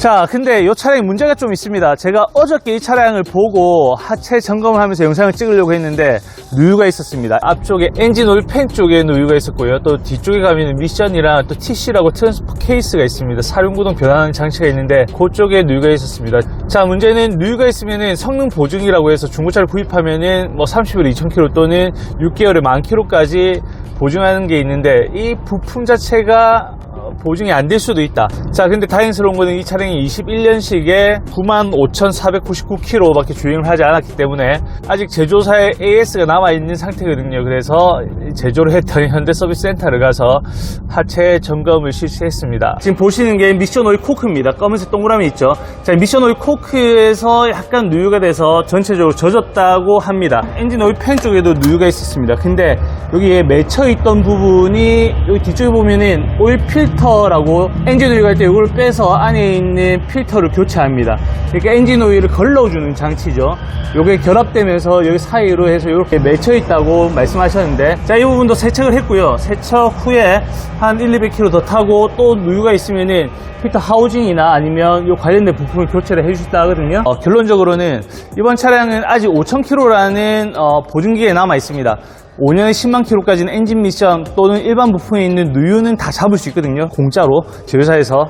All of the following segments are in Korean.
자, 근데 이 차량에 문제가 좀 있습니다. 제가 어저께 이 차량을 보고 하체 점검을 하면서 영상을 찍으려고 했는데 누유가 있었습니다. 앞쪽에 엔진 오일 팬 쪽에 누유가 있었고요. 또 뒤쪽에 가면 미션이랑 또 TC라고 트랜스퍼 케이스가 있습니다. 사륜구동 변환 장치가 있는데 그쪽에 누유가 있었습니다. 자, 문제는 누유가 있으면은 성능 보증이라고 해서 중고차를 구입하면은 뭐 30일 2000km 또는 6개월에 만 킬로까지 보증하는 게 있는데 이 부품 자체가 어, 보증이 안 될 수도 있다. 자, 근데 다행스러운 거는 이 차량이 21년식에 95,499km 밖에 주행을 하지 않았기 때문에 아직 제조사에 AS가 남아있는 상태거든요. 그래서 제조를 했던 현대 서비스 센터를 가서 하체 점검을 실시했습니다. 지금 보시는 게 미션 오일 코크입니다. 검은색 동그라미 있죠. 자, 미션 오일 코크에서 약간 누유가 돼서 전체적으로 젖었다고 합니다. 엔진 오일 팬 쪽에도 누유가 있었습니다. 근데 여기에 맺혀 있던 부분이 여기 뒤쪽에 보면은 오일 필터 라고 엔진 오일 갈 때 이걸 빼서 안에 있는 필터를 교체합니다. 그러니까 엔진 오일을 걸러주는 장치죠. 이게 결합되면서 여기 사이로 해서 이렇게 맺혀 있다고 말씀하셨는데 자, 이 부분도 세척을 했고요. 세척 후에 한 1, 200km 더 타고 또 누유가 있으면은 필터 하우징이나 아니면 이 관련된 부품을 교체를 해주시다 하거든요. 어, 결론적으로는 이번 차량은 아직 5,000km라는 보증기에 남아 있습니다. 5년에 10만 킬로까지는 엔진 미션 또는 일반 부품에 있는 누유는 다 잡을 수 있거든요. 공짜로 제휴사에서.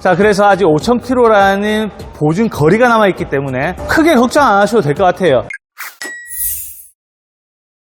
자, 그래서 아직 5,000km라는 보증 거리가 남아 있기 때문에 크게 걱정 안 하셔도 될 것 같아요.